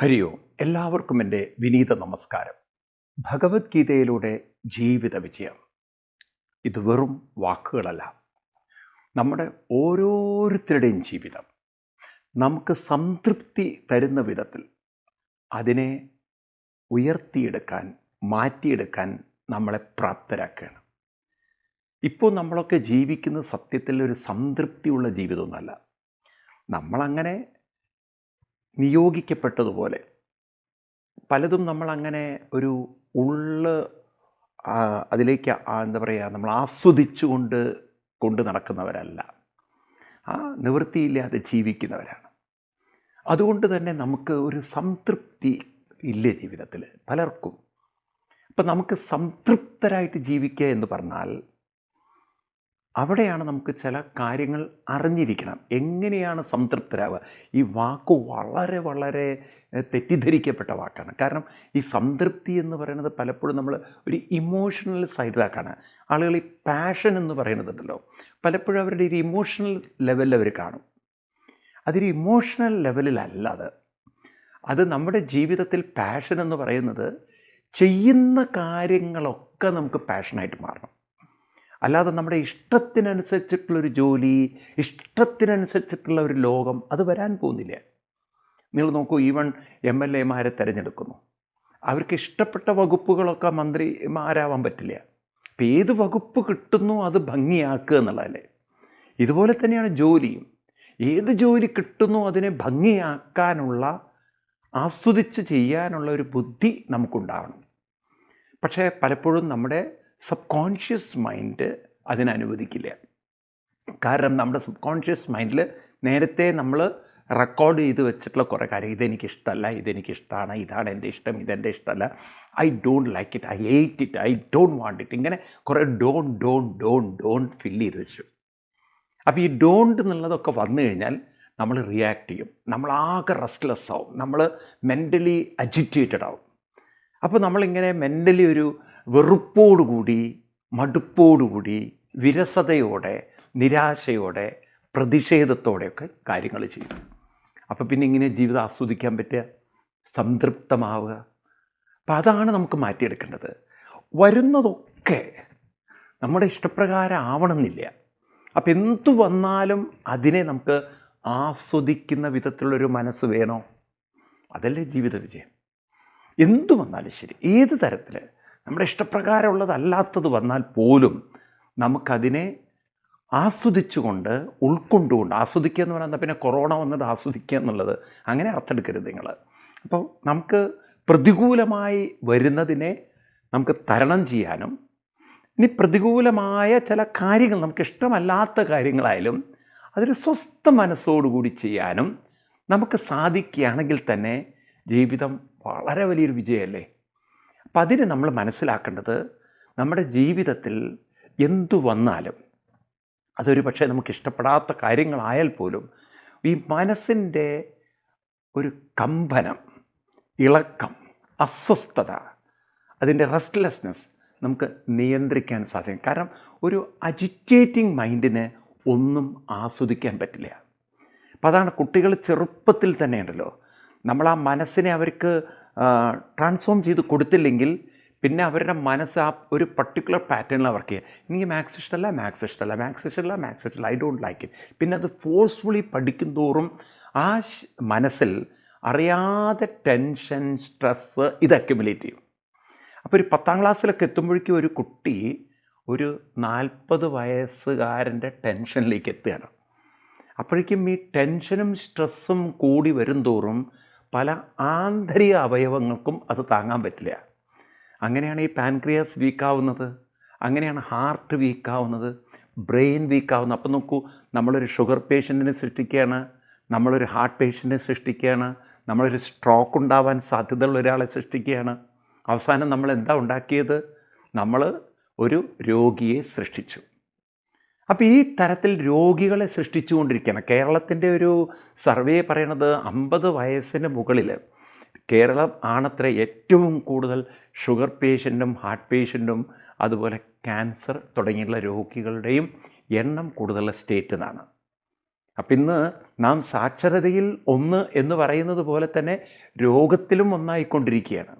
ഹരിയോ എല്ലാവർക്കും എന്റെ വിനീത നമസ്കാരം. ഭഗവത്ഗീതയിലൂടെ ജീവിത വിജയം. ഇത് വെറും വാക്കുകളല്ല. നമ്മുടെ ഓരോരുത്തരുടെയും ജീവിതം നമുക്ക് സംതൃപ്തി തരുന്ന വിധത്തിൽ അതിനെ ഉയർത്തിയെടുക്കാൻ മാറ്റിയെടുക്കാൻ നമ്മളെ പ്രാപ്തരാക്കുകയാണ്. ഇപ്പോൾ നമ്മളൊക്കെ ജീവിക്കുന്ന സത്യത്തിൽ ഒരു സംതൃപ്തിയുള്ള ജീവിതമൊന്നുമല്ല. നമ്മളങ്ങനെ നിയോഗിക്കപ്പെട്ടതുപോലെ. പലതും നമ്മളങ്ങനെ ഒരു ഉള്ള് അതിലേക്ക് എന്താ പറയുക നമ്മൾ ആസ്വദിച്ചുകൊണ്ട് കൊണ്ട് നടക്കുന്നവരല്ല. ആ നിവൃത്തിയില്ലാതെ ജീവിക്കുന്നവരാണ്. അതുകൊണ്ട് തന്നെ നമുക്ക് ഒരു സംതൃപ്തി ഇല്ല ജീവിതത്തിൽ പലർക്കും. അപ്പം നമുക്ക് സംതൃപ്തരായിട്ട് ജീവിക്കുക എന്ന് പറഞ്ഞാൽ അവിടെയാണ് നമുക്ക് ചില കാര്യങ്ങൾ അറിഞ്ഞിരിക്കണം. എങ്ങനെയാണ് സംതൃപ്തരാവുക? ഈ വാക്ക് വളരെ വളരെ തെറ്റിദ്ധരിക്കപ്പെട്ട വാക്കാണ്. കാരണം ഈ സംതൃപ്തി എന്ന് പറയുന്നത് പലപ്പോഴും നമ്മൾ ഒരു ഇമോഷണൽ സൈഡിലാക്കാണ് ആളുകൾ ഈ പാഷൻ എന്ന് പറയുന്നതുണ്ടല്ലോ. പലപ്പോഴും അവരുടെ ഒരു ഇമോഷണൽ ലെവലിൽ അവർ കാണും. അതൊരു ഇമോഷണൽ ലെവലിലല്ല അത്. അത് നമ്മുടെ ജീവിതത്തിൽ പാഷൻ എന്ന് പറയുന്നത് ചെയ്യുന്ന കാര്യങ്ങളൊക്കെ നമുക്ക് പാഷനായിട്ട് മാറണം. അല്ലാതെ നമ്മുടെ ഇഷ്ടത്തിനനുസരിച്ചിട്ടുള്ളൊരു ജോലി ഇഷ്ടത്തിനനുസരിച്ചിട്ടുള്ള ഒരു ലോകം അത് വരാൻ പോകുന്നില്ല. നിങ്ങൾ നോക്കൂ ഈവൺ എം എൽ എമാരെ തിരഞ്ഞെടുക്കുന്നു. അവർക്ക് ഇഷ്ടപ്പെട്ട വകുപ്പുകളൊക്കെ മന്ത്രിമാരാവാൻ പറ്റില്ല. അപ്പം ഏത് വകുപ്പ് കിട്ടുന്നു അത് ഭംഗിയാക്കുക എന്നുള്ളതല്ലേ? ഇതുപോലെ തന്നെയാണ് ജോലിയും. ഏത് ജോലി കിട്ടുന്നു അതിനെ ഭംഗിയാക്കാനുള്ള ആസ്വദിച്ച് ചെയ്യാനുള്ള ഒരു ബുദ്ധി നമുക്കുണ്ടാവണം. പക്ഷേ പലപ്പോഴും നമ്മുടെ സബ് കോൺഷ്യസ് മൈൻഡ് അതിനനുവദിക്കില്ല. കാരണം നമ്മുടെ സബ് കോൺഷ്യസ് മൈൻഡിൽ നേരത്തെ നമ്മൾ റെക്കോർഡ് ചെയ്ത് വെച്ചിട്ടുള്ള കുറേ കാര്യം ഇതെനിക്ക് ഇഷ്ടമല്ല ഇതെനിക്ക് ഇഷ്ടമാണ് ഇതാണ് എന്റെ ഇഷ്ടം ഇതെന്റെ ഇഷ്ടമല്ല I don't like it I hate it I don't want it ഇങ്ങനെ കുറേ don don don don fill ചെയ്ത് വെച്ചു. അപ്പോൾ ഈ ഡോണ്ട് എന്നുള്ളതൊക്കെ വന്നു കഴിഞ്ഞാൽ നമ്മൾ റിയാക്ട് ചെയ്യും. നമ്മൾ ആകെ റെസ്റ്റ്ലെസ് ആവും. നമ്മൾ മെന്റലി അജിറ്റേറ്റഡ് ആവും. അപ്പോൾ നമ്മളിങ്ങനെ മെന്റലി ഒരു വെറുപ്പോടുകൂടി മടുപ്പോടുകൂടി വിരസതയോടെ നിരാശയോടെ പ്രതിഷേധത്തോടെയൊക്കെ കാര്യങ്ങൾ ചെയ്യും. അപ്പോൾ പിന്നെ ഇങ്ങനെ ജീവിതം ആസ്വദിക്കാൻ പറ്റുക സംതൃപ്തമാവുക. അപ്പം അതാണ് നമുക്ക് മാറ്റിയെടുക്കേണ്ടത്. വരുന്നതൊക്കെ നമ്മുടെ ഇഷ്ടപ്രകാരം ആവണമെന്നില്ല. അപ്പം എന്തു വന്നാലും അതിനെ നമുക്ക് ആസ്വദിക്കുന്ന വിധത്തിലുള്ളൊരു മനസ്സ് വേണോ? അതല്ലേ ജീവിത വിജയം. എന്തു വന്നാലും ശരി. ഏത് തരത്തിൽ നമ്മുടെ ഇഷ്ടപ്രകാരമുള്ളതല്ലാത്തത് വന്നാൽ പോലും നമുക്കതിനെ ആസ്വദിച്ചുകൊണ്ട് ഉൾക്കൊണ്ടുകൊണ്ട് ആസ്വദിക്കുക എന്ന് പറയുന്നത് പിന്നെ കൊറോണ വന്നത് ആസ്വദിക്കുക എന്നുള്ളത് അങ്ങനെ അർത്ഥമെടുക്കരുത് നിങ്ങൾ. അപ്പോൾ നമുക്ക് പ്രതികൂലമായി വരുന്നതിനെ നമുക്ക് തരണം ചെയ്യാനും ഇനി പ്രതികൂലമായ ചില കാര്യങ്ങൾ നമുക്ക് ഇഷ്ടമല്ലാത്ത കാര്യങ്ങളായാലും അതൊരു സ്വസ്ഥ മനസ്സോടുകൂടി ചെയ്യാനും നമുക്ക് സാധിക്കുകയാണെങ്കിൽ തന്നെ ജീവിതം വളരെ വലിയൊരു വിജയമല്ലേ? അപ്പം അതിന് നമ്മൾ മനസ്സിലാക്കേണ്ടത് നമ്മുടെ ജീവിതത്തിൽ എന്തു വന്നാലും അതൊരു പക്ഷേ നമുക്ക് ഇഷ്ടപ്പെടാത്ത കാര്യങ്ങളായാൽ പോലും ഈ മനസ്സിന്റെ ഒരു കമ്പനം ഇളക്കം അസ്വസ്ഥത അതിന്റെ റെസ്റ്റ്ലെസ്നെസ് നമുക്ക് നിയന്ത്രിക്കാൻ സാധിക്കും. കാരണം ഒരു അജിറ്റേറ്റിംഗ് മൈൻഡിന് ഒന്നും ആസ്വദിക്കാൻ പറ്റില്ല. അപ്പോൾ അതാണ് കുട്ടികൾ ചെറുപ്പത്തിൽ തന്നെ ഉണ്ടല്ലോ. നമ്മൾ ആ മനസ്സിനെ അവർക്ക് ട്രാൻസ്ഫോം ചെയ്ത് കൊടുത്തില്ലെങ്കിൽ പിന്നെ അവരുടെ മനസ്സ് ആ ഒരു പർട്ടിക്കുലർ പാറ്റേണിൽ വർക്ക് ചെയ്യുക. എനിക്ക് മാത്സ് ഇഷ്ടമല്ല മാത്സ് ഇഷ്ടമല്ല മാത്സ് ഇഷ്ടമല്ല മാത്സ് ഇഷ്ടമല്ല ഐ ഡോണ്ട് ലൈക്ക് ഇറ്റ് പിന്നെ അത് ഫോഴ്സ്ഫുള്ളി പഠിക്കും തോറും ആ മനസ്സിൽ അറിയാതെ ടെൻഷൻ സ്ട്രെസ്സ് ഇത് അക്യുമുലേറ്റ് ചെയ്യും. അപ്പോൾ ഒരു പത്താം ക്ലാസ്സിലൊക്കെ എത്തുമ്പോഴേക്കും ഒരു കുട്ടി ഒരു നാൽപ്പത് വയസ്സുകാരന്റെ ടെൻഷനിലേക്ക് എത്തുകയാണ്. അപ്പോഴേക്കും ഈ ടെൻഷനും സ്ട്രെസ്സും കൂടി വരും തോറും പല ആന്തരിക അവയവങ്ങൾക്കും അത് താങ്ങാൻ പറ്റില്ല. അങ്ങനെയാണ് ഈ പാൻക്രിയാസ് വീക്കാവുന്നത് അങ്ങനെയാണ് ഹാർട്ട് വീക്കാവുന്നത് ബ്രെയിൻ വീക്കാവുന്നത് അപ്പം നോക്കൂ നമ്മളൊരു ഷുഗർ പേഷ്യന്റിനെ സൃഷ്ടിക്കുകയാണ്. നമ്മളൊരു ഹാർട്ട് പേഷ്യന്റിനെ സൃഷ്ടിക്കുകയാണ്. നമ്മളൊരു സ്ട്രോക്ക് ഉണ്ടാവാൻ സാധ്യതയുള്ള ഒരാളെ സൃഷ്ടിക്കുകയാണ്. അവസാനം നമ്മൾ എന്താ ഉണ്ടാക്കിയത്? നമ്മൾ ഒരു രോഗിയെ സൃഷ്ടിച്ചു. അപ്പോൾ ഈ തരത്തിൽ രോഗികളെ സൃഷ്ടിച്ചുകൊണ്ടിരിക്കുകയാണ്. കേരളത്തിന്റെ ഒരു സർവേ പറയണത് അമ്പത് വയസ്സിന് മുകളിൽ കേരളം ആണത്ര ഏറ്റവും കൂടുതൽ ഷുഗർ പേഷ്യന്റും ഹാർട്ട് പേഷ്യന്റും അതുപോലെ ക്യാൻസർ തുടങ്ങിയുള്ള രോഗികളുടെയും എണ്ണം കൂടുതലുള്ള സ്റ്റേറ്റ് എന്നാണ്. അപ്പം ഇന്ന് നാം സാക്ഷരതയിൽ ഒന്ന് എന്ന് പറയുന്നത് പോലെ തന്നെ രോഗത്തിലും ഒന്നായിക്കൊണ്ടിരിക്കുകയാണ്.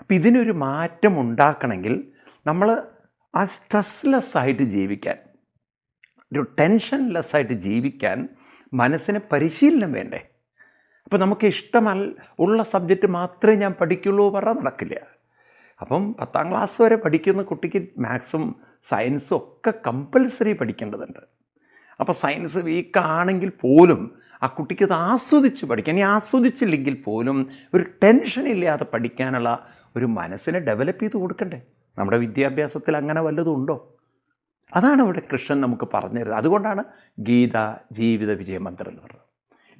അപ്പം ഇതിനൊരു മാറ്റം ഉണ്ടാക്കണമെങ്കിൽ നമ്മൾ ആ സ്ട്രെസ്ലെസ് ആയിട്ട് ജീവിക്കാൻ ഒരു ടെൻഷൻ ലെസ്സായിട്ട് ജീവിക്കാൻ മനസ്സിന് പരിശീലനം വേണ്ടേ? അപ്പോൾ നമുക്ക് ഇഷ്ടമല്ല ഉള്ള സബ്ജക്റ്റ് മാത്രമേ ഞാൻ പഠിക്കുള്ളൂ പറഞ്ഞാൽ നടക്കില്ല. അപ്പം പത്താം ക്ലാസ് വരെ പഠിക്കുന്ന കുട്ടിക്ക് മാത്സും സയൻസും ഒക്കെ കമ്പൽസറി പഠിക്കേണ്ടതുണ്ട്. അപ്പോൾ സയൻസ് വീക്കാണെങ്കിൽ പോലും ആ കുട്ടിക്ക് അത് ആസ്വദിച്ച് പഠിക്കാൻ ഇനി ആസ്വദിച്ചില്ലെങ്കിൽ പോലും ഒരു ടെൻഷൻ ഇല്ലാതെ പഠിക്കാനുള്ള ഒരു മനസ്സിനെ ഡെവലപ്പ് ചെയ്ത് കൊടുക്കണ്ടേ? നമ്മുടെ വിദ്യാഭ്യാസത്തിൽ അങ്ങനെ വല്ലതും ഉണ്ടോ? അതാണ് ഇവിടെ കൃഷ്ണൻ നമുക്ക് പറഞ്ഞു തരുന്നത്. അതുകൊണ്ടാണ് ഗീത ജീവിത വിജയ മന്ത്രം എന്ന് പറയുന്നത്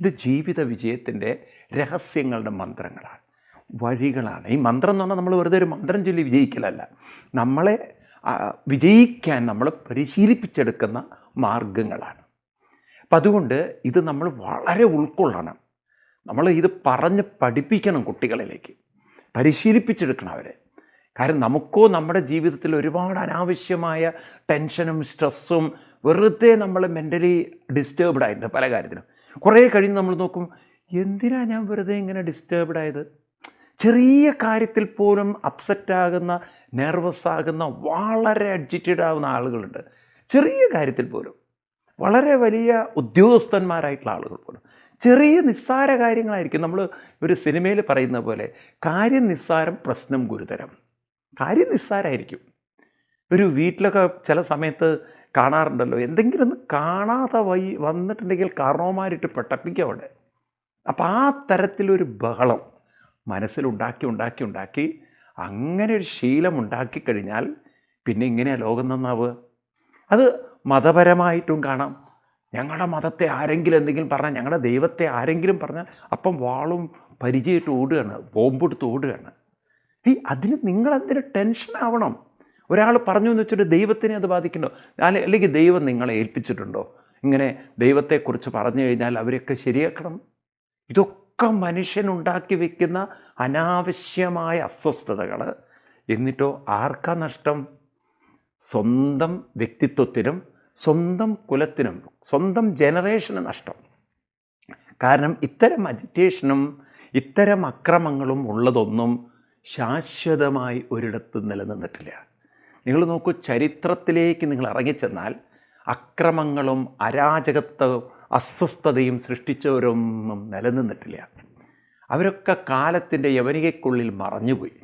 ഇത് ജീവിത വിജയത്തിന്റെ രഹസ്യങ്ങളുടെ മന്ത്രങ്ങളാണ് വഴികളാണ്. ഈ മന്ത്രം എന്ന് പറഞ്ഞാൽ നമ്മൾ വെറുതെ ഒരു മന്ത്രം ചൊല്ലി വിജയിക്കലല്ല. നമ്മളെ വിജയിക്കാൻ നമ്മൾ പരിശീലിപ്പിച്ചെടുക്കുന്ന മാർഗങ്ങളാണ് അപ്പം അതുകൊണ്ട് ഇത് നമ്മൾ വളരെ ഉൾക്കൊള്ളണം. നമ്മൾ ഇത് പറഞ്ഞ് പഠിപ്പിക്കണം കുട്ടികളിലേക്ക്. പരിശീലിപ്പിച്ചെടുക്കണം അവരെ. കാരണം നമുക്കോ നമ്മുടെ ജീവിതത്തിൽ ഒരുപാട് അനാവശ്യമായ ടെൻഷനും സ്ട്രെസ്സും വെറുതെ നമ്മൾ മെന്റലി ഡിസ്റ്റേബ്ഡ് ആയിരുന്നു പല കാര്യത്തിലും. കുറേ കഴിഞ്ഞ് നമ്മൾ നോക്കും എന്തിനാ ഞാൻ വെറുതെ ഇങ്ങനെ ഡിസ്റ്റേബ്ഡ് ആയത്? ചെറിയ കാര്യത്തിൽ പോലും അപ്സെറ്റ് ആകുന്ന നെർവസ് ആകുന്ന വളരെ അഡ്ജിറ്റഡ് ആകുന്ന ആളുകളുണ്ട്. ചെറിയ കാര്യത്തിൽ പോലും. വളരെ വലിയ ഉദ്യോഗസ്ഥന്മാരായിട്ടുള്ള ആളുകൾ പോലും. ചെറിയ നിസ്സാര കാര്യങ്ങളായിരിക്കും. നമ്മൾ ഒരു സിനിമയിൽ പറയുന്ന പോലെ കാര്യം നിസ്സാരം പ്രശ്നം ഗുരുതരം. കാര്യം നിസ്സാരമായിരിക്കും ഒരു വീട്ടിലൊക്കെ ചില സമയത്ത് കാണാറുണ്ടല്ലോ എന്തെങ്കിലും ഒന്ന് കാണാതെ വൈ വന്നിട്ടുണ്ടെങ്കിൽ കാരണവന്മാരിട്ട് പെട്ടപ്പിക്കുക അവിടെ. അപ്പം ആ തരത്തിലൊരു ബഹളം മനസ്സിലുണ്ടാക്കി ഉണ്ടാക്കി ഉണ്ടാക്കി അങ്ങനെ ഒരു ശീലം ഉണ്ടാക്കി കഴിഞ്ഞാൽ പിന്നെ ഇങ്ങനെയാണ് ലോകം നന്നാവുക? അത് മതപരമായിട്ടും കാണാം. ഞങ്ങളുടെ മതത്തെ ആരെങ്കിലും എന്തെങ്കിലും പറഞ്ഞാൽ ഞങ്ങളുടെ ദൈവത്തെ ആരെങ്കിലും പറഞ്ഞാൽ അപ്പം വാളും പരിചയമായിട്ട് ഓടുകയാണ് ബോംബെടുത്ത് ഓടുകയാണ്. ഈ അതിന് നിങ്ങളെന്തിനു ടെൻഷൻ ആവണം? ഒരാൾ പറഞ്ഞു എന്ന് വെച്ചിട്ട് ദൈവത്തിനെ അത് ബാധിക്കണ്ടോ? അല്ലെ- അല്ലെങ്കിൽ ദൈവം നിങ്ങളെ ഏൽപ്പിച്ചിട്ടുണ്ടോ? ഇങ്ങനെ ദൈവത്തെക്കുറിച്ച് പറഞ്ഞു കഴിഞ്ഞാൽ അവരെയൊക്കെ ശരിയാക്കണം? ഇതൊക്കെ മനുഷ്യനുണ്ടാക്കി വെക്കുന്ന അനാവശ്യമായ അസ്വസ്ഥതകൾ എന്നിട്ടോ ആർക്കാ നഷ്ടം? സ്വന്തം വ്യക്തിത്വത്തിനും സ്വന്തം കുലത്തിനും സ്വന്തം ജനറേഷന് നഷ്ടം. കാരണം ഇത്തരം അജിറ്റേഷനും ഇത്തരം അക്രമങ്ങളും ഉള്ളതൊന്നും ശാശ്വതമായി ഒരിടത്ത് നിലനിന്നിട്ടില്ല. നിങ്ങൾ നോക്കൂ ചരിത്രത്തിലേക്ക് നിങ്ങൾ ഇറങ്ങിച്ചെന്നാൽ അക്രമങ്ങളും അരാജകത്വവും അസ്വസ്ഥതയും സൃഷ്ടിച്ചവരൊന്നും നിലനിന്നിട്ടില്ല. അവരൊക്കെ കാലത്തിന്റെ യവനികയ്ക്കുള്ളിൽ മറഞ്ഞുപോയി.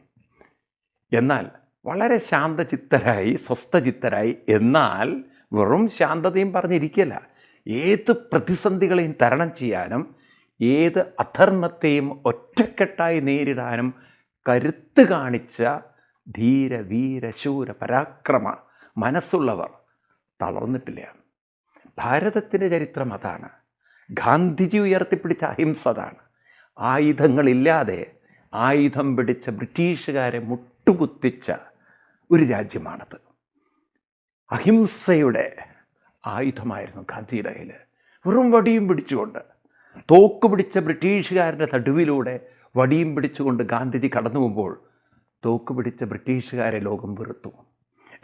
എന്നാൽ വളരെ ശാന്തചിത്തരായി സ്വസ്ഥചിത്തരായി എന്നാൽ വെറും ശാന്തതയും പറഞ്ഞിരിക്കല്ല ഏത് പ്രതിസന്ധികളെയും തരണം ചെയ്യാനും ഏത് അധർമ്മത്തെയും ഒറ്റക്കെട്ടായി നേരിടാനും കരുത്ത് കാണിച്ച ധീര വീര ശൂര പരാക്രമ മനസ്സുള്ളവർ തളർന്നിട്ടില്ല. ഭാരതത്തിന്റെ ചരിത്രം അതാണ്. ഗാന്ധിജി ഉയർത്തിപ്പിടിച്ച അഹിംസ അതാണ്. ആയുധങ്ങളില്ലാതെ ആയുധം പിടിച്ച ബ്രിട്ടീഷുകാരെ മുട്ടുകുത്തിച്ച ഒരു രാജ്യമാണത്. അഹിംസയുടെ ആയുധമായിരുന്നു ഗാന്ധിയുടെ കയ്യിൽ വെറും വടിയും പിടിച്ചുകൊണ്ട് തോക്ക് പിടിച്ച ബ്രിട്ടീഷുകാരുടെ വടിയും പിടിച്ചുകൊണ്ട് ഗാന്ധിജി കടന്നു പോകുമ്പോൾ തോക്ക് പിടിച്ച ബ്രിട്ടീഷുകാരെ ലോകം വെറുത്തു.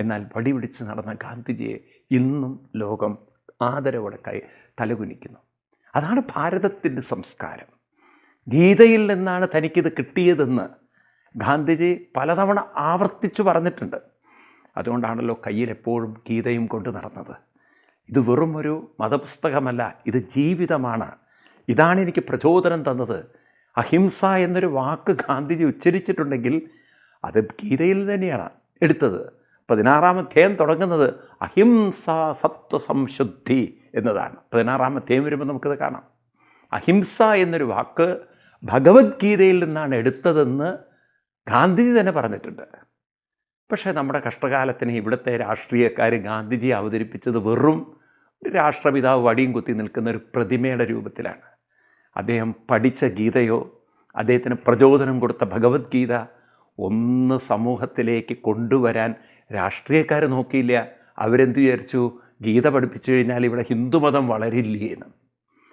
എന്നാൽ വടി പിടിച്ച് നടന്ന ഗാന്ധിജിയെ ഇന്നും ലോകം ആദരവോടെ കൈ തലകുനിക്കുന്നു. അതാണ് ഭാരതത്തിന്റെ സംസ്കാരം. ഗീതയിൽ നിന്നാണ് തനിക്കിത് കിട്ടിയതെന്ന് ഗാന്ധിജി പലതവണ ആവർത്തിച്ചു പറഞ്ഞിട്ടുണ്ട്. അതുകൊണ്ടാണല്ലോ കയ്യിൽ എപ്പോഴും ഗീതയും കൊണ്ട് നടന്നത്. ഇത് വെറും ഒരു മതപുസ്തകമല്ല ഇത് ജീവിതമാണ്. ഇതാണ് എനിക്ക് പ്രചോദനം തന്നത്. അഹിംസ എന്നൊരു വാക്ക് ഗാന്ധിജി ഉച്ചരിച്ചിട്ടുണ്ടെങ്കിൽ അത് ഗീതയിൽ തന്നെയാണ് എടുത്തത്. പതിനാറാം അധ്യായം തുടങ്ങുന്നത് അഹിംസ സത്വസംശുദ്ധി എന്നതാണ്. പതിനാറാം അധ്യായം വരുമ്പോൾ നമുക്കത് കാണാം. അഹിംസ എന്നൊരു വാക്ക് ഭഗവത്ഗീതയിൽ നിന്നാണ് എടുത്തതെന്ന് ഗാന്ധിജി തന്നെ പറഞ്ഞിട്ടുണ്ട്. പക്ഷേ നമ്മുടെ കഷ്ടകാലത്തിന് ഇവിടുത്തെ രാഷ്ട്രീയക്കാർ ഗാന്ധിജി അവതരിപ്പിച്ചത് വെറും രാഷ്ട്രപിതാവ് വടിയും കുത്തി നിൽക്കുന്ന ഒരു പ്രതിമയുടെ രൂപത്തിലാണ്. അദ്ദേഹം പഠിച്ച ഗീതയോ അദ്ദേഹത്തിന് പ്രചോദനം കൊടുത്ത ഭഗവത്ഗീത ഒന്ന് സമൂഹത്തിലേക്ക് കൊണ്ടുവരാൻ രാഷ്ട്രീയക്കാർ നോക്കിയില്ല. അവരെന്ത് വിചാരിച്ചു? ഗീത പഠിപ്പിച്ചു കഴിഞ്ഞാൽ ഇവിടെ ഹിന്ദുമതം വളരില്ലേ എന്ന്.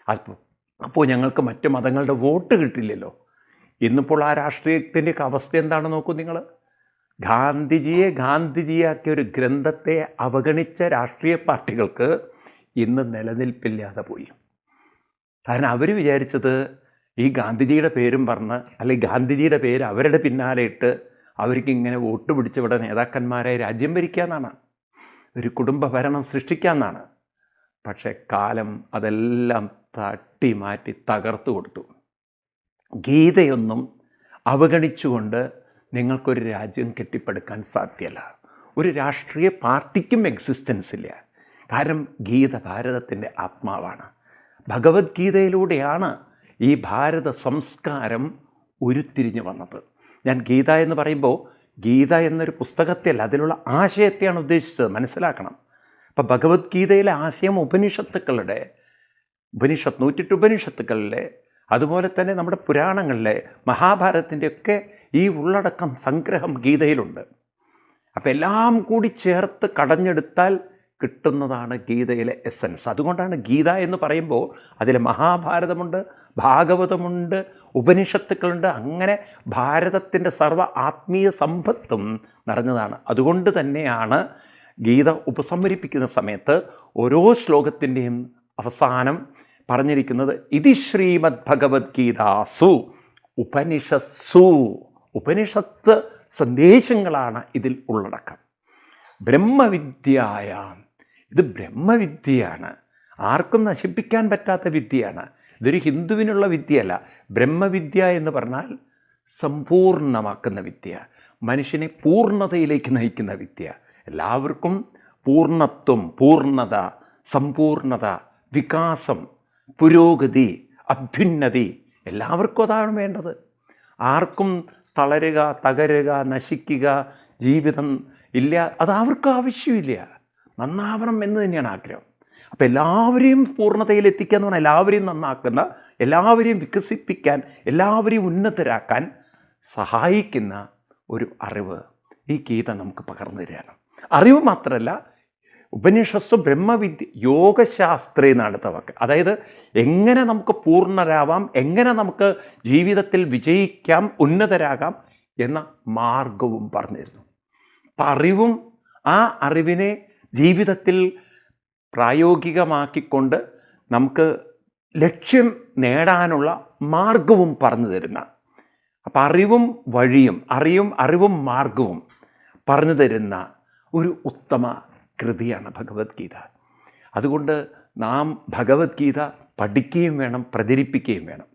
അപ്പോൾ അപ്പോൾ ഞങ്ങൾക്ക് മറ്റ് മതങ്ങളുടെ വോട്ട് കിട്ടില്ലല്ലോ. ഇന്നിപ്പോൾ ആ രാഷ്ട്രീയത്തിന്റെയൊക്കെ അവസ്ഥ എന്താണെന്ന് നോക്കൂ നിങ്ങൾ ഗാന്ധിജിയെ ഗാന്ധിജിയാക്കിയ ഒരു ഗ്രന്ഥത്തെ അവഗണിച്ച രാഷ്ട്രീയ പാർട്ടികൾക്ക് ഇന്ന് നിലനിൽപ്പില്ലാതെ പോയി. കാരണം അവർ വിചാരിച്ചത് ഈ ഗാന്ധിജിയുടെ പേരും പറഞ്ഞ് അല്ലെങ്കിൽ ഗാന്ധിജിയുടെ പേര് അവരുടെ പിന്നാലെ ഇട്ട് അവർക്ക് ഇങ്ങനെ വോട്ട് പിടിച്ചവിടെ നേതാക്കന്മാരെ രാജ്യം ഭരിക്കാമെന്നാണ് ഒരു കുടുംബ ഭരണം സൃഷ്ടിക്കാമെന്നാണ് പക്ഷേ കാലം അതെല്ലാം തട്ടി മാറ്റി തകർത്തു കൊടുത്തു. ഗീതയൊന്നും അവഗണിച്ചുകൊണ്ട് നിങ്ങൾക്കൊരു രാജ്യം കെട്ടിപ്പടുക്കാൻ സാധ്യമല്ല ഒരു രാഷ്ട്രീയ പാർട്ടിക്കും എക്സിസ്റ്റൻസ് ഇല്ല. കാരണം ഗീത ഭാരതത്തിന്റെ ആത്മാവാണ്. ഭഗവത്ഗീതയിലൂടെയാണ് ഈ ഭാരത സംസ്കാരം ഉരുത്തിരിഞ്ഞു വന്നത്. ഞാൻ ഗീത എന്ന് പറയുമ്പോൾ ഗീത എന്നൊരു പുസ്തകത്തിൽ അതിലുള്ള ആശയത്തെയാണ് ഉദ്ദേശിച്ചത്. മനസ്സിലാക്കണം. അപ്പം ഭഗവത്ഗീതയിലെ ആശയം ഉപനിഷത്തുക്കളുടെ ഉപനിഷത്ത് നൂറ്റിട്ട് ഉപനിഷത്തുക്കളിലെ അതുപോലെ തന്നെ നമ്മുടെ പുരാണങ്ങളിലെ മഹാഭാരതത്തിന്റെയൊക്കെ ഈ ഉള്ളടക്കം സംഗ്രഹം ഗീതയിലുണ്ട്. അപ്പം എല്ലാം കൂടി ചേർത്ത് കടഞ്ഞെടുത്താൽ കിട്ടുന്നതാണ് ഗീതയിലെ എസൻസ് അതുകൊണ്ടാണ് ഗീത എന്ന് പറയുമ്പോൾ അതിൽ മഹാഭാരതമുണ്ട് ഭാഗവതമുണ്ട് ഉപനിഷത്തുക്കളുണ്ട് അങ്ങനെ ഭാരതത്തിന്റെ സർവ ആത്മീയ സമ്പത്തും നിറഞ്ഞതാണ്. അതുകൊണ്ട് തന്നെയാണ് ഗീത ഉപസംഹരിപ്പിക്കുന്ന സമയത്ത് ഓരോ ശ്ലോകത്തിന്റെയും അവസാനം പറഞ്ഞിരിക്കുന്നത് ഇതി ശ്രീമദ് ഭഗവത്ഗീതാസു ഉപനിഷസ്സു ഉപനിഷത്ത് സന്ദേശങ്ങളാണ് ഇതിൽ ഉള്ളടക്കം. ബ്രഹ്മവിദ്യായ ഇത് ബ്രഹ്മവിദ്യയാണ്. ആർക്കും നശിപ്പിക്കാൻ പറ്റാത്ത വിദ്യയാണ്. ഇതൊരു ഹിന്ദുവിനുള്ള വിദ്യയല്ല. ബ്രഹ്മവിദ്യ എന്ന് പറഞ്ഞാൽ സമ്പൂർണമാക്കുന്ന വിദ്യ. മനുഷ്യനെ പൂർണതയിലേക്ക് നയിക്കുന്ന വിദ്യ. എല്ലാവർക്കും പൂർണത്വം പൂർണത സമ്പൂർണത വികാസം പുരോഗതി അഭ്യുന്നതി എല്ലാവർക്കും അതാണ് വേണ്ടത്. ആർക്കും തളരുക തകരുക നശിക്കുക ജീവിതം ഇല്ല അത് ആവശ്യമില്ല. നന്നാവണം എന്ന് തന്നെയാണ് ആഗ്രഹം. അപ്പോൾ എല്ലാവരെയും പൂർണതയിൽ എത്തിക്കുക എന്ന് പറഞ്ഞാൽ എല്ലാവരെയും നന്നാക്കുന്ന എല്ലാവരെയും വികസിപ്പിക്കാൻ എല്ലാവരെയും ഉന്നതരാക്കാൻ സഹായിക്കുന്ന ഒരു അറിവ് ഈ ഗീത നമുക്ക് പകർന്നു തരികയാണ്. അറിവ് മാത്രമല്ല ഉപനിഷസ് ബ്രഹ്മവിദ്യ യോഗശാസ്ത്രേ എന്നാണ് അടുത്ത വാക്ക്. അതായത് എങ്ങനെ നമുക്ക് പൂർണരാവാം എങ്ങനെ നമുക്ക് ജീവിതത്തിൽ വിജയിക്കാം ഉന്നതരാകാം എന്ന മാർഗവും പറഞ്ഞിരുന്നു. അപ്പം അറിവും ആ അറിവിനെ ജീവിതത്തിൽ പ്രായോഗികമാക്കിക്കൊണ്ട് നമുക്ക് ലക്ഷ്യം നേടാനുള്ള മാർഗവും പറഞ്ഞു തരുന്ന അപ്പം അറിവും വഴിയും അറിയും അറിവും മാർഗവും പറഞ്ഞു തരുന്ന ഒരു ഉത്തമ കൃതിയാണ് ഭഗവത്ഗീത. അതുകൊണ്ട് നാം ഭഗവത്ഗീത പഠിക്കുകയും വേണം പ്രചരിപ്പിക്കുകയും വേണം.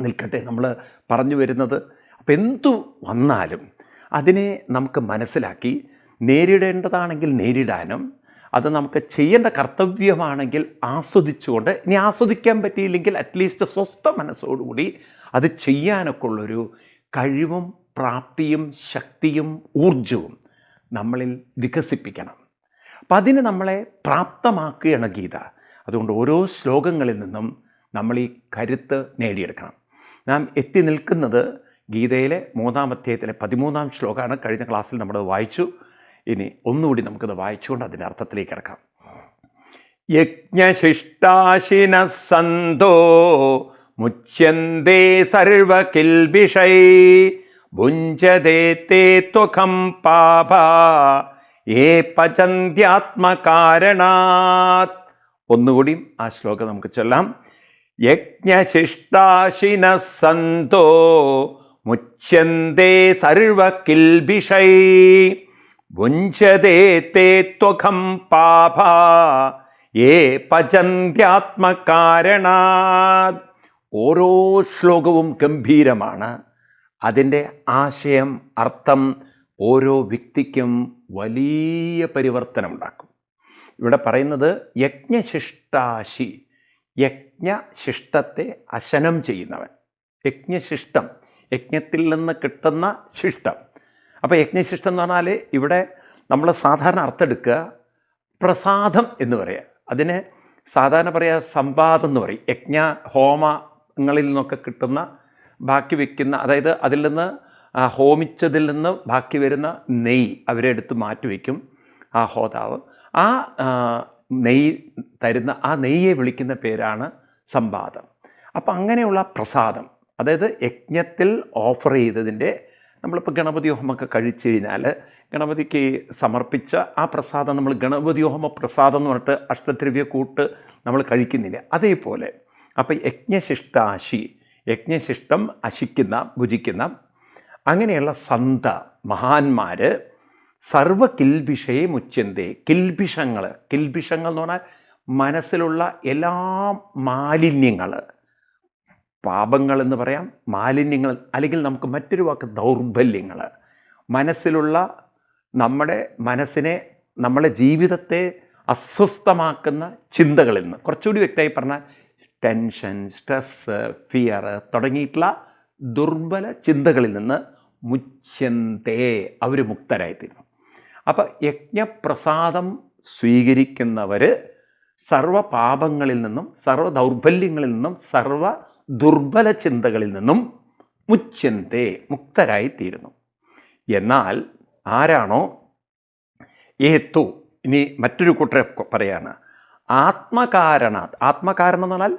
നിൽക്കട്ടെ നമ്മൾ പറഞ്ഞു വരുന്നത് അപ്പം എന്തു വന്നാലും അതിനെ നമുക്ക് മനസ്സിലാക്കി നേരിടേണ്ടതാണെങ്കിൽ നേരിടാനും അത് നമുക്ക് ചെയ്യേണ്ട കർത്തവ്യമാണെങ്കിൽ ആസ്വദിച്ചുകൊണ്ട് ഇനി ആസ്വദിക്കാൻ പറ്റിയില്ലെങ്കിൽ അറ്റ്ലീസ്റ്റ് സ്വസ്ഥ മനസ്സോടുകൂടി അത് ചെയ്യാനൊക്കെ ഉള്ളൊരു കഴിവും പ്രാപ്തിയും ശക്തിയും ഊർജവും നമ്മളിൽ വികസിപ്പിക്കണം. അപ്പം അതിന് നമ്മളെ പ്രാപ്തമാക്കുകയാണ് ഗീത. അതുകൊണ്ട് ഓരോ ശ്ലോകങ്ങളിൽ നിന്നും നമ്മൾ ഈ കരുത്ത് നേടിയെടുക്കണം. നാം എത്തി നിൽക്കുന്നത് ഗീതയിലെ മൂന്നാം അധ്യായത്തിലെ പതിമൂന്നാം ശ്ലോകമാണ്. കഴിഞ്ഞ ക്ലാസ്സിൽ നമ്മൾ വായിച്ചു. ഇനി ഒന്നുകൂടി നമുക്കത് വായിച്ചുകൊണ്ട് അതിന്റെ അർത്ഥത്തിലേക്ക് കിടക്കാം യജ്ഞശിഷ്ടാശിന സന്തോ മുച്യന്തേ സർവകിൽബിഷൈ ഭുഞ്ചതേ തേ ത്വഖം പാപ ഏ പചന്ത്യാത്മകാരണാത്. ഒന്നുകൂടിയും ആ ശ്ലോകം നമുക്ക് ചൊല്ലാം. യജ്ഞശിഷ്ടാശിന സന്തോ മുച്യന്തേ സർവകിൽബിഷൈ ഭുഞ്ചതേ പാപ ഏ പചന്ത്യാത്മകാരണ ഓരോ ശ്ലോകവും ഗംഭീരമാണ്. അതിന്റെ ആശയം അർത്ഥം ഓരോ വ്യക്തിക്കും വലിയ പരിവർത്തനം ഉണ്ടാക്കും ഇവിടെ പറയുന്നത് യജ്ഞശിഷ്ടാശി യജ്ഞശിഷ്ടത്തെ അശനം ചെയ്യുന്നവൻ. യജ്ഞശിഷ്ടം യജ്ഞത്തിൽ നിന്ന് കിട്ടുന്ന ശിഷ്ടം. അപ്പോൾ യജ്ഞശിഷ്ടം എന്ന് പറഞ്ഞാൽ ഇവിടെ നമ്മൾ സാധാരണ അർത്ഥം എടുക്കുക പ്രസാദം എന്ന് പറയുക അതിനെ സാധാരണ പറയുക സമ്പാദം എന്ന് പറയും. യജ്ഞ ഹോമങ്ങളിൽ നിന്നൊക്കെ കിട്ടുന്ന ബാക്കി വയ്ക്കുന്ന അതായത് അതിൽ നിന്ന് ഹോമിച്ചതിൽ നിന്ന് ബാക്കി വരുന്ന നെയ്യ് അവരെ എടുത്ത് മാറ്റി വയ്ക്കും ആ ഹോതാവ്. ആ, നെയ്യ് തരുന്ന ആ നെയ്യെ വിളിക്കുന്ന പേരാണ് സമ്പാദം അപ്പം അങ്ങനെയുള്ള പ്രസാദം അതായത് യജ്ഞത്തിൽ ഓഫർ ചെയ്തതിന്റെ നമ്മളിപ്പോൾ ഗണപതി ഹോമമൊക്കെ കഴിച്ചു കഴിഞ്ഞാൽ ഗണപതിക്ക് സമർപ്പിച്ച ആ പ്രസാദം നമ്മൾ ഗണപതി ഹോമ പ്രസാദം എന്ന് പറഞ്ഞിട്ട് അഷ്ടദ്രവ്യ കൂട്ട് നമ്മൾ കഴിക്കുന്നില്ല. അതേപോലെ അപ്പോൾ യജ്ഞശിഷ്ടാശി യജ്ഞശിഷ്ടം അശിക്കുന്ന ഭുജിക്കുന്ന അങ്ങനെയുള്ള സന്ത മഹാന്മാർ സർവ കിൽബിഷയെ മുച്ചന്തേ കിൽബിഷങ്ങൾ കിൽബിഷങ്ങൾ എന്ന് പറഞ്ഞാൽ മനസ്സിലുള്ള എല്ലാ മാലിന്യങ്ങൾ പാപങ്ങൾ എന്ന് പറയാം മാലിന്യങ്ങൾ അല്ലെങ്കിൽ നമുക്ക് മറ്റൊരു വാക്ക് ദൗർബല്യങ്ങൾ. മനസ്സിലുള്ള നമ്മുടെ മനസ്സിനെ നമ്മളെ ജീവിതത്തെ അസ്വസ്ഥമാക്കുന്ന ചിന്തകളിൽ നിന്ന് കുറച്ചുകൂടി വ്യക്തമായി പറഞ്ഞാൽ ടെൻഷൻ സ്ട്രെസ് ഫിയർ തുടങ്ങിയിട്ടുള്ള ദുർബല ചിന്തകളിൽ നിന്ന് മുച്ചന്തേ അവർ മുക്തരായിത്തീരുന്നു അപ്പോൾ യജ്ഞപ്രസാദം സ്വീകരിക്കുന്നവർ സർവ പാപങ്ങളിൽ നിന്നും സർവ ദൗർബല്യങ്ങളിൽ നിന്നും സർവ ദുർബല ചിന്തകളിൽ നിന്നും മുച്ചന്തേ മുക്തരായിത്തീരുന്നു. എന്നാൽ ആരാണോ? ഏത്തു. ഇനി മറ്റൊരു കൂട്ടരെ പറയാണ്. ആത്മകാരണ ആത്മകാരണം എന്ന് പറഞ്ഞാൽ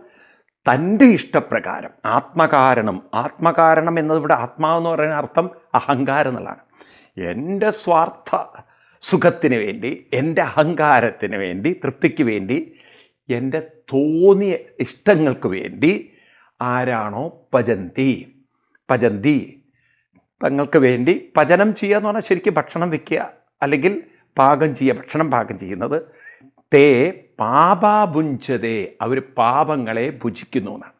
തന്റെ ഇഷ്ടപ്രകാരം. ആത്മകാരണം. ആത്മകാരണം എന്നതിവിടെ ആത്മാവെന്ന് പറയുന്ന അർത്ഥം അഹങ്കാരം എന്നുള്ളതാണ്. എന്റെ സ്വാർത്ഥ സുഖത്തിന് വേണ്ടി എന്റെ അഹങ്കാരത്തിന് വേണ്ടി തൃപ്തിക്ക് വേണ്ടി എന്റെ തോന്നിയ ഇഷ്ടങ്ങൾക്ക് വേണ്ടി ആരാണോ പജന്തി. പജന്തി. തങ്ങൾക്ക് വേണ്ടി പചനം ചെയ്യുക എന്ന് പറഞ്ഞാൽ ശരിക്കും ഭക്ഷണം വെക്കുക. അല്ലെങ്കിൽ പാകം ചെയ്യുക ഭക്ഷണം പാകം ചെയ്യുന്നത്. തേ പാപാഭുഞ്ചതേ അവർ പാപങ്ങളെ ഭുജിക്കുന്നു എന്നാണ്.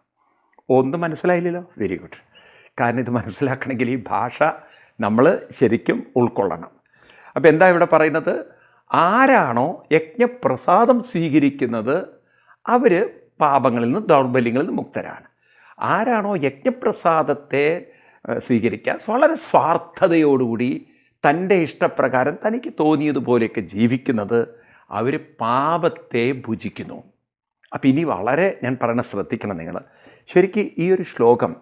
ഒന്നും മനസ്സിലായില്ലല്ലോ? വെരി ഗുഡ് കാരണം ഇത് മനസ്സിലാക്കണമെങ്കിൽ ഈ ഭാഷ നമ്മൾ ശരിക്കും ഉൾക്കൊള്ളണം. അപ്പോൾ എന്താ ഇവിടെ പറയുന്നത്? ആരാണോ യജ്ഞപ്രസാദം സ്വീകരിക്കുന്നത് അവർ പാപങ്ങളിൽ നിന്ന് ദൗർബല്യങ്ങളിൽ നിന്ന് മുക്തരാണ്. ആരാണോ യജ്ഞപ്രസാദത്തെ സ്വീകരിക്കാൻ വളരെ സ്വാർത്ഥതയോടുകൂടി തന്റെ ഇഷ്ടപ്രകാരം തനിക്ക് തോന്നിയതുപോലെയൊക്കെ ജീവിക്കുന്നത് അവർ പാപത്തെ ഭുജിക്കുന്നു. അപ്പം ഇനി വളരെ ഞാൻ പറയണ ശ്രദ്ധിക്കണം നിങ്ങൾ. ശരിക്കും ഈ ഒരു ശ്ലോകം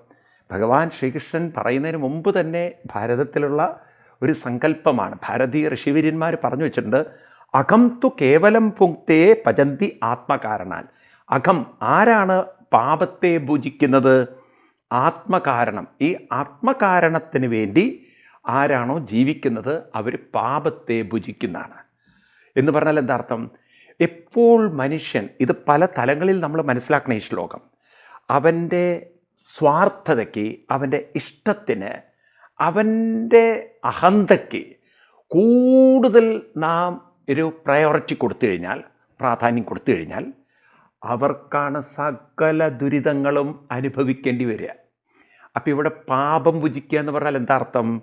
ഭഗവാൻ ശ്രീകൃഷ്ണൻ പറയുന്നതിന് മുമ്പ് തന്നെ ഭാരതത്തിലുള്ള ഒരു സങ്കല്പമാണ്. ഭാരതീയ ഋഷിവര്യന്മാർ പറഞ്ഞു വെച്ചിട്ടുണ്ട് അകം തു കേവലം പുങ്ക്തയെ പജന്തി ആത്മകാരണാൽ. അകം ആരാണ് പാപത്തെ ഭുജിക്കുന്നത് ആത്മകാരണം. ഈ ആത്മകാരണത്തിന് വേണ്ടി ആരാണോ ജീവിക്കുന്നത് അവർ പാപത്തെ ഭുജിക്കുന്നതാണ്. എന്ന് പറഞ്ഞാൽ എന്താ അർത്ഥം? എപ്പോൾ മനുഷ്യൻ ഇത് പല തലങ്ങളിൽ നമ്മൾ മനസ്സിലാക്കണം ഈ ശ്ലോകം. അവന്റെ സ്വാർത്ഥതയ്ക്ക് അവന്റെ ഇഷ്ടത്തിന് അവന്റെ അഹന്തയ്ക്ക് കൂടുതൽ നാം ഒരു പ്രയോറിറ്റി കൊടുത്തു കഴിഞ്ഞാൽ പ്രാധാന്യം കൊടുത്തു കഴിഞ്ഞാൽ അവർക്കാണ് സകല ദുരിതങ്ങളും അനുഭവിക്കേണ്ടി വരിക. അപ്പം ഇവിടെ പാപം ഭുജിക്കുക എന്ന് പറഞ്ഞാൽ എന്താ അർത്ഥം?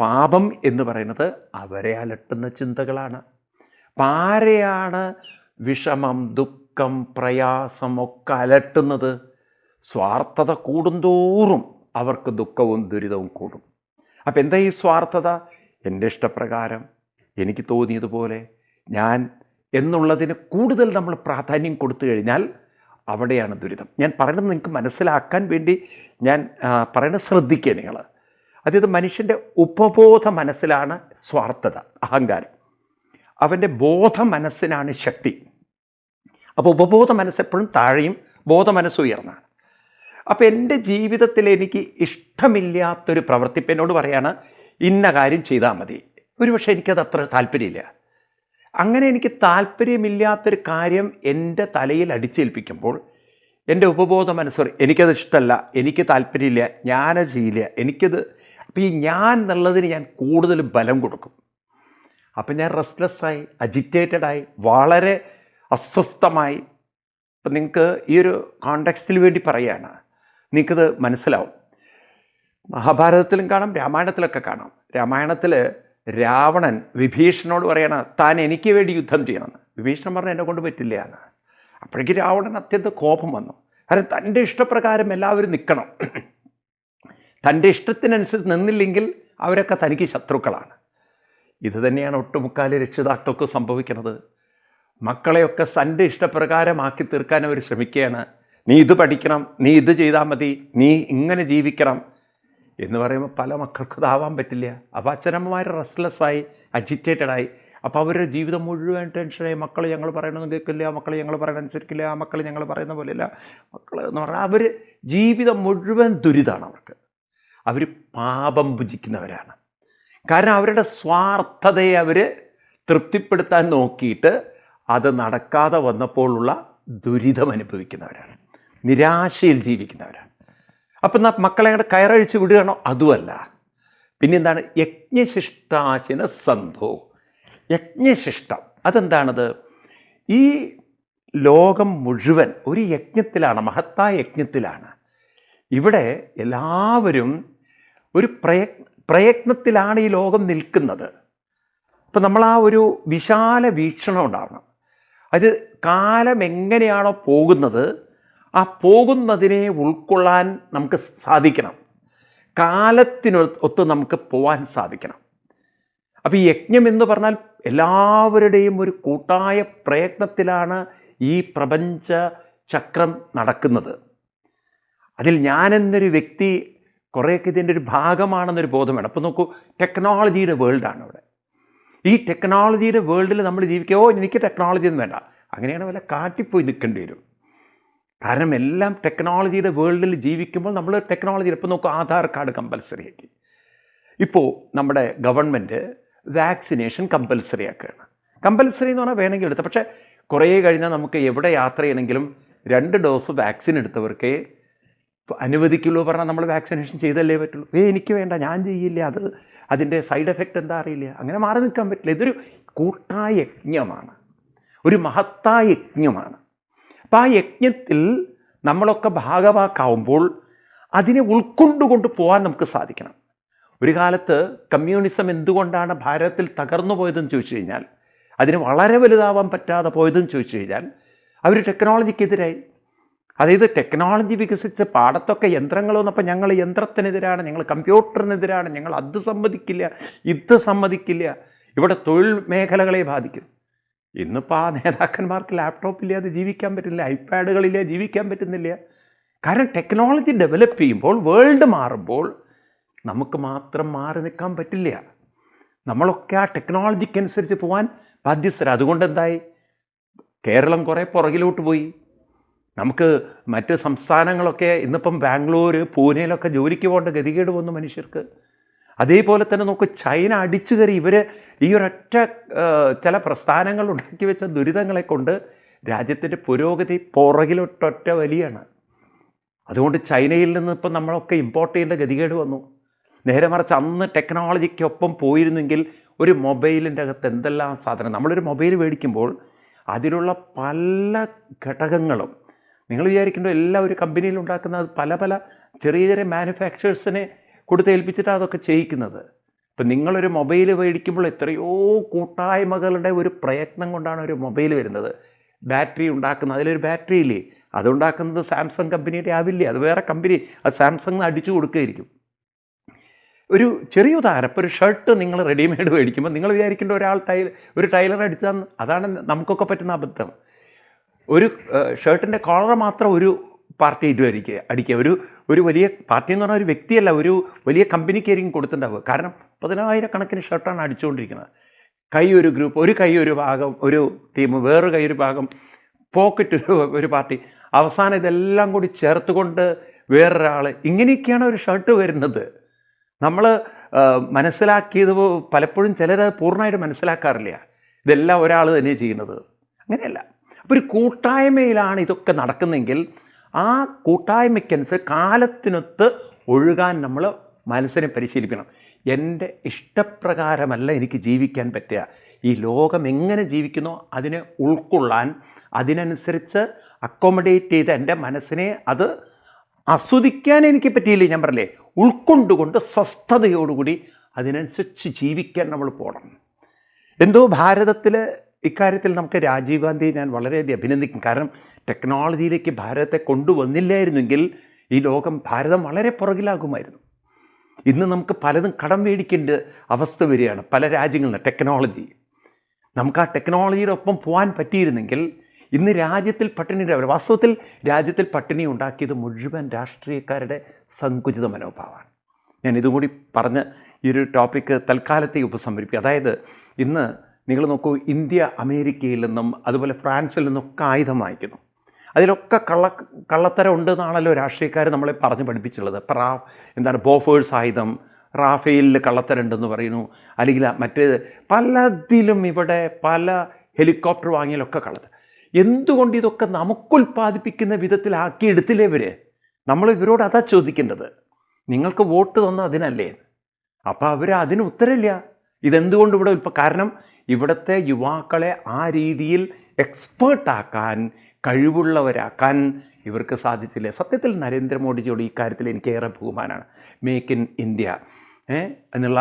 പാപം എന്ന് പറയുന്നത് അവരെ അലട്ടുന്ന ചിന്തകളാണ്. അപ്പം ആരെയാണ് വിഷമം ദുഃഖം പ്രയാസം ഒക്കെ അലട്ടുന്നത്? സ്വാർത്ഥത കൂടുന്തോറും അവർക്ക് ദുഃഖവും ദുരിതവും കൂടും. അപ്പം എന്താ ഈ സ്വാർത്ഥത? എന്റെ ഇഷ്ടപ്രകാരം എനിക്ക് തോന്നിയതുപോലെ ഞാൻ എന്നുള്ളതിന് കൂടുതൽ നമ്മൾ പ്രാധാന്യം കൊടുത്തു കഴിഞ്ഞാൽ അവിടെയാണ് ദുരിതം. ഞാൻ പറയുന്നത് നിങ്ങൾക്ക് മനസ്സിലാക്കാൻ വേണ്ടി ഞാൻ പറയുന്നത് ശ്രദ്ധിക്കുക നിങ്ങൾ. അതായത് മനുഷ്യന്റെ ഉപബോധ മനസ്സിലാണ് സ്വാർത്ഥത അഹങ്കാരം. അവന്റെ ബോധ മനസ്സിനാണ് ശക്തി. അപ്പോൾ ഉപബോധ മനസ്സെപ്പോഴും താഴെയും ബോധ മനസ്സ് അപ്പോൾ എന്റെ ജീവിതത്തിൽ എനിക്ക് ഇഷ്ടമില്ലാത്തൊരു പ്രവൃത്തി ഇപ്പം എന്നോട് പറയാണ് ഇന്ന കാര്യം ചെയ്താൽ മതി. ഒരുപക്ഷെ എനിക്കത് അത്ര താല്പര്യമില്ല. അങ്ങനെ എനിക്ക് താല്പര്യമില്ലാത്തൊരു കാര്യം എന്റെ തലയിൽ അടിച്ചേൽപ്പിക്കുമ്പോൾ എന്റെ ഉപബോധ മനസ്സ് പറയും, എനിക്കത് ഇഷ്ടമല്ല എനിക്ക് താല്പര്യമില്ല ഞാനത് ചെയ്യില്ല എനിക്കത് അപ്പോൾ ഈ ഞാൻ എന്നുള്ളതിന് ഞാൻ കൂടുതൽ ബലം കൊടുക്കും. അപ്പം ഞാൻ റെസ്റ്റ്ലെസ്സായി അജിറ്റേറ്റഡായി വളരെ അസ്വസ്ഥമായി. അപ്പം നിങ്ങൾക്ക് ഈ ഒരു കോണ്ടെക്സ്റ്റിൽ വേണ്ടി പറയുകയാണ് നിങ്ങൾക്കത് മനസ്സിലാവും. മഹാഭാരതത്തിലും കാണാം രാമായണത്തിലൊക്കെ കാണാം. രാമായണത്തിൽ രാവണൻ വിഭീഷണനോട് പറയണ താൻ എനിക്ക് വേണ്ടി യുദ്ധം ചെയ്യണം. വിഭീഷണൻ പറഞ്ഞാൽ എന്നെ കൊണ്ട് പറ്റില്ല എന്ന്. അപ്പോഴേക്ക് രാവണൻ അത്യന്തം കോപം വന്നു. കാരണം തന്റെ ഇഷ്ടപ്രകാരം എല്ലാവരും നിൽക്കണം. തന്റെ ഇഷ്ടത്തിനനുസരിച്ച് നിന്നില്ലെങ്കിൽ അവരൊക്കെ തനിക്ക് ശത്രുക്കളാണ്. ഇത് തന്നെയാണ് ഒട്ടുമുക്കാൽ രക്ഷിതാക്കൾക്ക് സംഭവിക്കുന്നത്. മക്കളെയൊക്കെ തന്റെ ഇഷ്ടപ്രകാരമാക്കി തീർക്കാൻ അവർ ശ്രമിക്കുകയാണ്. നീ ഇത് പഠിക്കണം നീ ഇത് ചെയ്താൽ മതി നീ ഇങ്ങനെ ജീവിക്കണം എന്ന് പറയുമ്പോൾ പല മക്കൾക്കും ഇതാവാൻ പറ്റില്ല. അപ്പോൾ അച്ഛനമ്മമാർ റെസ്റ്റ്ലെസ്സായി അജിറ്റേറ്റഡായി അപ്പോൾ അവരുടെ ജീവിതം മുഴുവൻ ടെൻഷനായി മക്കൾ ഞങ്ങൾ പറയണമെന്ന് കേൾക്കില്ല മക്കൾ ഞങ്ങൾ പറയണ അനുസരിക്കില്ല ആ മക്കൾ ഞങ്ങൾ പറയുന്ന പോലെയല്ല. മക്കൾ എന്ന് പറഞ്ഞാൽ അവർ ജീവിതം മുഴുവൻ ദുരിതമാണ് അവർക്ക്. അവർ പാപം ഭുജിക്കുന്നവരാണ്. കാരണം അവരുടെ സ്വാർത്ഥതയെ അവർ തൃപ്തിപ്പെടുത്താൻ നോക്കിയിട്ട് അത് നടക്കാതെ വന്നപ്പോഴുള്ള ദുരിതം അനുഭവിക്കുന്നവരാണ് നിരാശയിൽ ജീവിക്കുന്നവരാണ്. അപ്പം എന്നാൽ മക്കളെ അങ്ങോട്ട് കയറഴിച്ച് വിടുകയാണോ? അതുമല്ല. പിന്നെന്താണ്? യജ്ഞശിഷ്ടാശിന സന്ധോ. യജ്ഞശിഷ്ടം. അതെന്താണത്? ഈ ലോകം മുഴുവൻ ഒരു യജ്ഞത്തിലാണ് മഹത്തായ യജ്ഞത്തിലാണ്. ഇവിടെ എല്ലാവരും ഒരു പ്രയ പ്രയത്നത്തിലാണ് ഈ ലോകം നിൽക്കുന്നത്. അപ്പം നമ്മൾ ആ ഒരു വിശാല വീക്ഷണം ഉണ്ടാവണം. അത് കാലം എങ്ങനെയാണോ പോകുന്നത് ആ പോകുന്നതിനെ ഉൾക്കൊള്ളാൻ നമുക്ക് സാധിക്കണം. കാലത്തിനൊത്ത് നമുക്ക് പോവാൻ സാധിക്കണം. അപ്പോൾ ഈ യജ്ഞം എന്ന് പറഞ്ഞാൽ എല്ലാവരുടെയും ഒരു കൂട്ടായ പ്രയത്നത്തിലാണ് ഈ പ്രപഞ്ച ചക്രം നടക്കുന്നത്. അതിൽ ഞാനെന്നൊരു വ്യക്തി കുറേയൊക്കെ ഇതിന്റെ ഒരു ഭാഗമാണെന്നൊരു ബോധം വേണം അപ്പോൾ നോക്കൂ ടെക്നോളജിയുടെ വേൾഡാണ് ഇവിടെ ഈ ടെക്നോളജിയുടെ വേൾഡിൽ നമ്മൾ ജീവിക്കുക ഓ എനിക്ക് ടെക്നോളജി ഒന്നും വേണ്ട. അങ്ങനെയാണ് വല്ല കാട്ടിപ്പോയി നിൽക്കേണ്ടി വരും. കാരണം എല്ലാം ടെക്നോളജിയുടെ വേൾഡിൽ ജീവിക്കുമ്പോൾ നമ്മൾ ടെക്നോളജി ഇപ്പോൾ നോക്കുക ആധാർ കാർഡ് കമ്പൽസറി ആക്കി. ഇപ്പോൾ നമ്മുടെ ഗവൺമെന്റ് വാക്സിനേഷൻ കമ്പൽസറി ആക്കുകയാണ്. കമ്പൽസറി എന്ന് പറഞ്ഞാൽ വേണമെങ്കിൽ എടുത്ത പക്ഷേ കുറേ കഴിഞ്ഞാൽ നമുക്ക് എവിടെ യാത്ര ചെയ്യണമെങ്കിലും രണ്ട് ഡോസ് വാക്സിൻ എടുത്തവർക്ക് അനുവദിക്കുള്ളൂ പറഞ്ഞാൽ നമ്മൾ വാക്സിനേഷൻ ചെയ്തല്ലേ പറ്റുള്ളൂ. ഏ എനിക്ക് വേണ്ട ഞാൻ ചെയ്യില്ല അത് അതിന്റെ സൈഡ് എഫക്റ്റ് എന്താ അറിയില്ല. അങ്ങനെ മാറി നിൽക്കാൻ പറ്റില്ല. ഇതൊരു കൂട്ടായ യജ്ഞമാണ്. ഒരു മഹത്തായ യജ്ഞമാണ്. അപ്പം ആ യജ്ഞത്തിൽ നമ്മളൊക്കെ ഭാഗവാക്കാവുമ്പോൾ അതിനെ ഉൾക്കൊണ്ടുകൊണ്ട് പോകാൻ നമുക്ക് സാധിക്കണം. ഒരു കാലത്ത് കമ്മ്യൂണിസം എന്തുകൊണ്ടാണ് ഭാരതത്തിൽ തകർന്നു പോയതെന്ന് ചോദിച്ചു കഴിഞ്ഞാൽ അതിന് വളരെ വലുതാവാൻ പറ്റാതെ പോയതെന്ന് ചോദിച്ചു കഴിഞ്ഞാൽ അവർ ടെക്നോളജിക്കെതിരായി. അതായത് ടെക്നോളജി വികസിച്ച് പാടത്തൊക്കെ യന്ത്രങ്ങൾ വന്നപ്പോൾ ഞങ്ങൾ യന്ത്രത്തിനെതിരാണ് ഞങ്ങൾ കമ്പ്യൂട്ടറിനെതിരാണ് ഞങ്ങൾ അത് സമ്മതിക്കില്ല ഇത് സമ്മതിക്കില്ല. ഇവിടെ തൊഴിൽ മേഖലകളെ ബാധിക്കും. ഇന്നിപ്പോൾ ആ നേതാക്കന്മാർക്ക് ലാപ്ടോപ്പ് ഇല്ലാതെ ജീവിക്കാൻ പറ്റുന്നില്ല ഐപാഡുകളില്ല ജീവിക്കാൻ പറ്റുന്നില്ല. കാരണം ടെക്നോളജി ഡെവലപ്പ് ചെയ്യുമ്പോൾ വേൾഡ് മാറുമ്പോൾ നമുക്ക് മാത്രം മാറി നിൽക്കാൻ പറ്റില്ല. നമ്മളൊക്കെ ആ ടെക്നോളജിക്ക് ടെക്നോളജിക്കനുസരിച്ച് പോകാൻ ബാധ്യസ്ഥര. അതുകൊണ്ട് എന്തായി കേരളം കുറേ പുറകിലോട്ട് പോയി. നമുക്ക് മറ്റ് സംസ്ഥാനങ്ങളൊക്കെ ഇന്നിപ്പം ബാംഗ്ലൂർ പൂനെയിലൊക്കെ ജോലിക്ക് പോകേണ്ട ഗതികേട് വന്നു മനുഷ്യർക്ക്. അതേപോലെ തന്നെ നമുക്ക് ചൈന അടിച്ചു കയറി. ഇവർ ഈ ഒരൊറ്റ ചില പ്രസ്ഥാനങ്ങൾ ഉണ്ടാക്കി വെച്ച ദുരിതങ്ങളെ കൊണ്ട് രാജ്യത്തിന്റെ പുരോഗതി പുറകിലൊട്ടൊറ്റ വലിയാണ്. അതുകൊണ്ട് ചൈനയിൽ നിന്ന് ഇപ്പം നമ്മളൊക്കെ ഇമ്പോർട്ട് ചെയ്യേണ്ട ഗതികേട് വന്നു. നേരെ മറിച്ച് അന്ന് ടെക്നോളജിക്കൊപ്പം പോയിരുന്നെങ്കിൽ ഒരു മൊബൈലിന്റെ അകത്ത് എന്തെല്ലാം സാധനം നമ്മളൊരു മൊബൈൽ മേടിക്കുമ്പോൾ അതിലുള്ള പല ഘടകങ്ങളും നിങ്ങൾ വിചാരിക്കേണ്ട എല്ലാ ഒരു കമ്പനിയിൽ ഉണ്ടാക്കുന്ന പല പല ചെറിയ ചെറിയ മാനുഫാക്ചേഴ്സിനെ കൊടുത്ത് ഏൽപ്പിച്ചിട്ടാണ് അതൊക്കെ ചെയ്യിക്കുന്നത്. ഇപ്പം നിങ്ങളൊരു മൊബൈൽ മേടിക്കുമ്പോൾ എത്രയോ കൂട്ടായ്മകളുടെ ഒരു പ്രയത്നം കൊണ്ടാണ് ഒരു മൊബൈൽ വരുന്നത്. ബാറ്ററി ഉണ്ടാക്കുന്നത് അതിലൊരു ബാറ്ററി ഇല്ലേ? അതുണ്ടാക്കുന്നത് സാംസങ് കമ്പനിയുടെ ആവില്ലേ? അത് വേറെ കമ്പനി അത് സാംസങ് അടിച്ചു കൊടുക്കുകയായിരിക്കും. ഒരു ചെറിയ ഉദാഹരണം ഇപ്പോൾ ഒരു ഷർട്ട് നിങ്ങൾ റെഡിമെയ്ഡ് മേടിക്കുമ്പോൾ നിങ്ങൾ വിചാരിക്കേണ്ട ഒരാൾ ടൈൽ ഒരു ടൈലർ അടിച്ചാൽ അതാണ് നമുക്കൊക്കെ പറ്റുന്ന അബദ്ധം. ഒരു ഷർട്ടിന്റെ കോളർ മാത്രം ഒരു പാർട്ടി ഇടുമായിരിക്കുക അടിക്കുക ഒരു ഒരു വലിയ പാർട്ടി എന്ന് പറഞ്ഞാൽ ഒരു വ്യക്തിയല്ല ഒരു വലിയ കമ്പനിക്കായിരിക്കും കൊടുത്തിട്ടുണ്ടാവുക. കാരണം പതിനായിരക്കണക്കിന് ഷർട്ടാണ് അടിച്ചുകൊണ്ടിരിക്കുന്നത്. കൈ ഒരു ഗ്രൂപ്പ് ഒരു കൈ ഒരു ഭാഗം ഒരു ടീം വേറൊരു കൈ ഒരു ഭാഗം പോക്കറ്റ് ഒരു പാർട്ടി. അവസാനം ഇതെല്ലാം കൂടി ചേർത്തുകൊണ്ട് വേറൊരാൾ ഇങ്ങനെയൊക്കെയാണ് ഒരു ഷർട്ട് വരുന്നത്. നമ്മൾ മനസ്സിലാക്കിയത് പലപ്പോഴും ചിലർ പൂർണമായിട്ട് മനസ്സിലാക്കാറില്ല. ഇതെല്ലാം ഒരാൾ തന്നെ ചെയ്യുന്നത്. അങ്ങനെയല്ല. അപ്പോൾ ഒരു കൂട്ടായ്മയിലാണ് ഇതൊക്കെ നടക്കുന്നതെങ്കിൽ ആ കൂട്ടായ്മയ്ക്കനുസരിച്ച് കാലത്തിനൊത്ത് ഒഴുകാൻ നമ്മൾ മനസ്സിനെ പരിശീലിക്കണം എന്റെ ഇഷ്ടപ്രകാരമല്ല എനിക്ക് ജീവിക്കാൻ പറ്റുക. ഈ ലോകം എങ്ങനെ ജീവിക്കുന്നോ അതിനെ ഉൾക്കൊള്ളാൻ അതിനനുസരിച്ച് അക്കോമഡേറ്റ് ചെയ്ത് എന്റെ മനസ്സിനെ അത് ആസ്വദിക്കാൻ എനിക്ക് പറ്റിയില്ലേ ഞാൻ പറഞ്ഞില്ലേ? ഉൾക്കൊണ്ടുകൊണ്ട് സ്വസ്ഥതയോടുകൂടി അതിനനുസരിച്ച് ജീവിക്കാൻ നമ്മൾ പോകണം. എന്തോ ഭാരതത്തിൽ ഇക്കാര്യത്തിൽ നമുക്ക് രാജീവ് ഗാന്ധി ഞാൻ വളരെയധികം അഭിനന്ദിക്കും. കാരണം ടെക്നോളജിയിലേക്ക് ഭാരതത്തെ കൊണ്ടുവന്നില്ലായിരുന്നെങ്കിൽ ഈ ലോകം ഭാരതം വളരെ പുറകിലാകുമായിരുന്നു. ഇന്ന് നമുക്ക് പലതും കടം മേടിക്കേണ്ട അവസ്ഥ വരികയാണ് പല രാജ്യങ്ങളിൽ നിന്ന് ടെക്നോളജി. നമുക്ക് ആ ടെക്നോളജിയുടെ ഒപ്പം പോകാൻ പറ്റിയിരുന്നെങ്കിൽ ഇന്ന് രാജ്യത്തിൽ അവർ വാസ്തവത്തിൽ രാജ്യത്തിൽ പട്ടിണി ഉണ്ടാക്കിയത് മുഴുവൻ രാഷ്ട്രീയക്കാരുടെ സങ്കുചിത മനോഭാവമാണ്. ഞാൻ ഇതും കൂടി പറഞ്ഞ് ഈ ഒരു ടോപ്പിക്ക് തൽക്കാലത്തേക്ക് ഉപസംഹരിപ്പിക്കും. അതായത് ഇന്ന് നിങ്ങൾ നോക്കൂ ഇന്ത്യ അമേരിക്കയിൽ നിന്നും അതുപോലെ ഫ്രാൻസിൽ നിന്നൊക്കെ ആയുധം വാങ്ങിക്കുന്നു. അതിലൊക്കെ കള്ള കള്ളത്തരം ഉണ്ടെന്നാണല്ലോ രാഷ്ട്രീയക്കാർ നമ്മളെ പറഞ്ഞ് പഠിപ്പിച്ചുള്ളത് റാ എന്താണ് ബോഫേഴ്സ് ആയുധം റാഫേലിൽ കള്ളത്തരം ഉണ്ടെന്ന് പറയുന്നു. അല്ലെങ്കിൽ മറ്റേ പലതിലും ഇവിടെ പല ഹെലികോപ്റ്റർ വാങ്ങിയാലൊക്കെ കള്ളത്തരം. എന്തുകൊണ്ട് ഇതൊക്കെ നമുക്കുൽപ്പാദിപ്പിക്കുന്ന വിധത്തിലാക്കി എടുത്തില്ലേ ഇവർ നമ്മൾ ഇവരോട് അതാ ചോദിക്കേണ്ടത്. നിങ്ങൾക്ക് വോട്ട് തന്ന അതിനല്ലേ? അപ്പോൾ അവർ അതിന് ഉത്തരമില്ല. ഇതെന്തുകൊണ്ട് ഇവിടെ ഇപ്പം കാരണം ഇവിടുത്തെ യുവാക്കളെ ആ രീതിയിൽ എക്സ്പേർട്ടാക്കാൻ കഴിവുള്ളവരാക്കാൻ ഇവർക്ക് സാധിച്ചില്ല? സത്യത്തിൽ നരേന്ദ്രമോദിജിയോട് ഈ കാര്യത്തിൽ എനിക്ക് ഏറെ ബഹുമാനമാണ് മേക്ക് ഇൻ ഇന്ത്യ എന്നുള്ള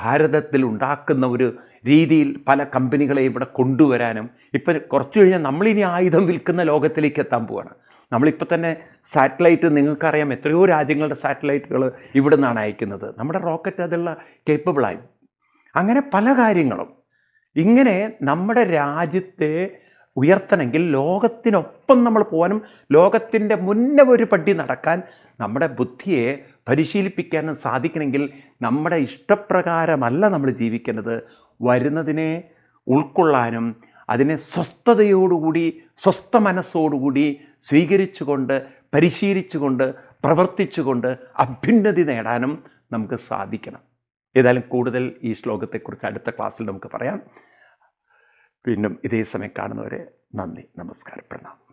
ഭാരതത്തിൽ ഉണ്ടാക്കുന്ന ഒരു രീതിയിൽ പല കമ്പനികളെ ഇവിടെ കൊണ്ടുവരാനും ഇപ്പം കുറച്ച് കഴിഞ്ഞാൽ നമ്മളിനി ആയുധം വിൽക്കുന്ന ലോകത്തിലേക്ക് എത്താൻ പോവാണ്. നമ്മളിപ്പോൾ തന്നെ സാറ്റലൈറ്റ് നിങ്ങൾക്കറിയാം എത്രയോ രാജ്യങ്ങളുടെ സാറ്റലൈറ്റുകൾ ഇവിടെ നിന്നാണ് അയക്കുന്നത്. നമ്മുടെ റോക്കറ്റ് അതിലുള്ള കേപ്പബിളായി അങ്ങനെ പല കാര്യങ്ങളും. ഇങ്ങനെ നമ്മുടെ രാജ്യത്തെ ഉയർത്തണമെങ്കിൽ ലോകത്തിനൊപ്പം നമ്മൾ പോകാനും ലോകത്തിന്റെ മുന്നേ ഒരു പടി നടക്കാൻ നമ്മുടെ ബുദ്ധിയെ പരിശീലിപ്പിക്കാനും സാധിക്കണമെങ്കിൽ നമ്മുടെ ഇഷ്ടപ്രകാരമല്ല നമ്മൾ ജീവിക്കേണ്ടത്. വരുന്നതിനെ ഉൾക്കൊള്ളാനും അതിനെ സ്വസ്ഥതയോടുകൂടി സ്വസ്ഥ മനസ്സോടുകൂടി സ്വീകരിച്ചുകൊണ്ട് പരിശീലിച്ചുകൊണ്ട് പ്രവർത്തിച്ചുകൊണ്ട് അഭ്യുന്നതി നേടാനും നമുക്ക് സാധിക്കണം. ഏതായാലും കൂടുതൽ ഈ ശ്ലോകത്തെക്കുറിച്ച് അടുത്ത ക്ലാസ്സിൽ നമുക്ക് പറയാം. വീണ്ടും ഇതേ സമയം കാണുന്നവരെ നന്ദി നമസ്കാരം പ്രണാം